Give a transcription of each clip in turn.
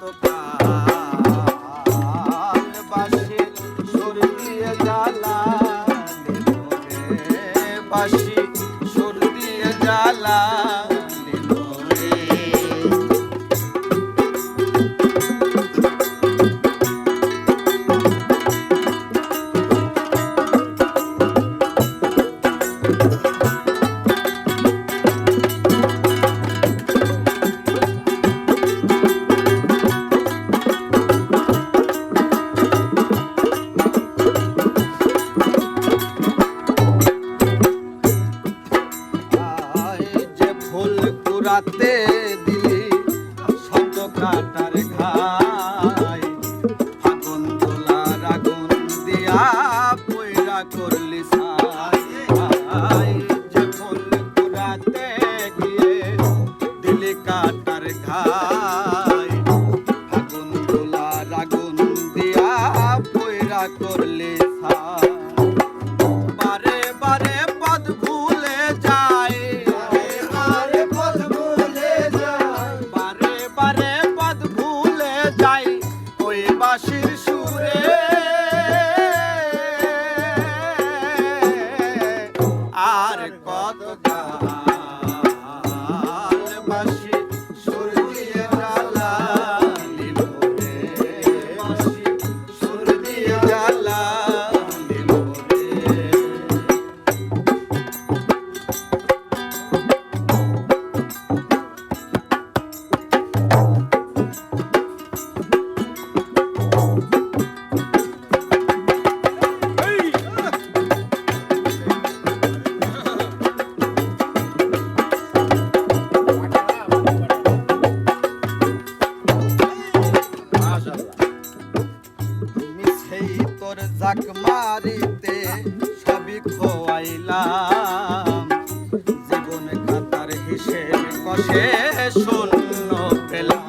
অনন্তকাল বাসে সর্দিয়ে জ্বালা বাসি সর্দিয়ে জ্বালা জুড়াতে দিলি শব্দ কাটার ঘা সেই তোর জাক মারিতে সবই খোয়াইলাম। জীবন খাতার হিসেব কষে শূন্য পেলাম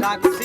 Like